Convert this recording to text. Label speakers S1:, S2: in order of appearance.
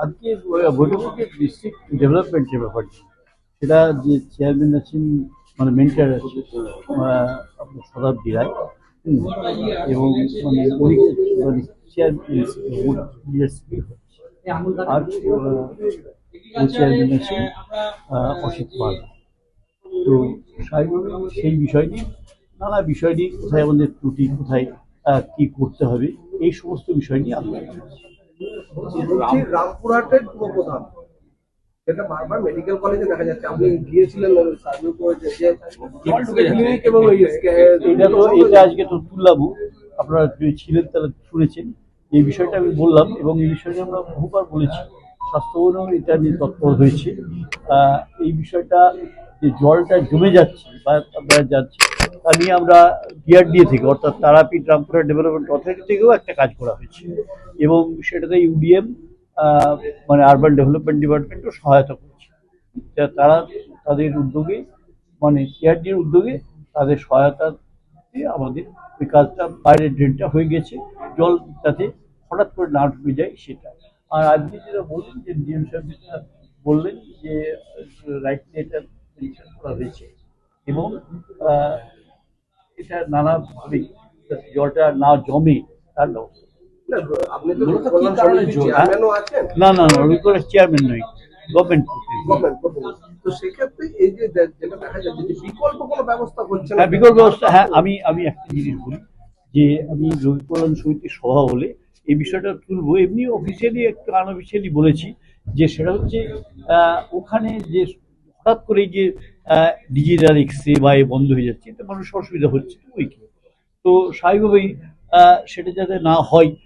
S1: আজকে বৈঠকে district development যে ব্যাপারটি সেটা যে চেয়ারম্যান আছেন মানে মেন্টার আছে আহ, আপনার শতাব্দী রায় এবং মানে মানে চেয়ারম্যান আর চেয়ারম্যান আছেন অসিত পাল। তো সেই বিষয় নিয়ে নানা বিষয় নিয়ে কোথায় আমাদের ত্রুটি কোথায় কি করতে হবে এই সমস্ত বিষয় নিয়ে আলোচনা
S2: রামপুরহাটের উপপ্রধান যেটা বারবার মেডিকেল কলেজে দেখা যাচ্ছে। আপনি গিয়েছিলেন সার্ভে করে যে যে ক্লিনিক এবং
S1: এটা তো এটা আজকে তো তুললামও আপনারা ছিলেন তাহলে শুনেছেন। এই বিষয়টা আমি বললাম এবং এই বিষয়টা আমরা বহুবার বলেছি। স্বাস্থ্যবনও এটা নিয়ে তৎপর হয়েছে। আহ, এই বিষয়টা যে জলটা জমে যাচ্ছে বা আপনারা যাচ্ছে নিয়ে আমরা ডিআরডিএ থেকে, অর্থাৎ তারাপীঠ রামপুরা ডেভেলপমেন্ট অথরিটি থেকেও একটা কাজ করা হয়েছে। এবং সেটাতে ইউডিএম মানে আরবান ডেভেলপমেন্ট ডিপার্টমেন্টও সহায়তা করছে। তারা তাদের উদ্যোগে মানে সিআরডির উদ্যোগে তাদের সহায়তা দিয়ে আমাদের ওই কাজটা বাইরের ড্রেনটা হয়ে গেছে। জল যাতে হঠাৎ করে না ঢুকে যায় সেটা। আর আজকে যেটা বললেন যে ডিএম সাহেব বললেন যে রাইট এটা মেনশন করা হয়েছে। এবং এটা নানাভাবে জলটা না জমে তার ব্যবস্থা।
S2: না,
S1: চেয়ারম্যান নয় গভর্নমেন্ট
S2: গভর্নমেন্ট তো সেক্ষেত্রে এই যে যে- যেটা দেখা যাচ্ছে যে বিকল্প কোনো ব্যবস্থা না।
S1: হ্যাঁ বিকল্প ব্যবস্থা হ্যাঁ আমি আমি একটা জিনিস বলি যে আমি রবি কল্যাণ সমিতির সভা হলে এই বিষয়টা তুলবো। এমনি অফিসিয়ালি একটু আনঅফিসিয়ালি বলেছি যে সেটা হচ্ছে আহ, ওখানে যে হঠাৎ করে যে ডিজিটাল এক্সরে বা এ বন্ধ হয়ে যাচ্ছে, এতে মানুষ অসুবিধা হচ্ছে, ওই কি? তো স্বাভাবিকভাবেই সেটা যাতে না হয়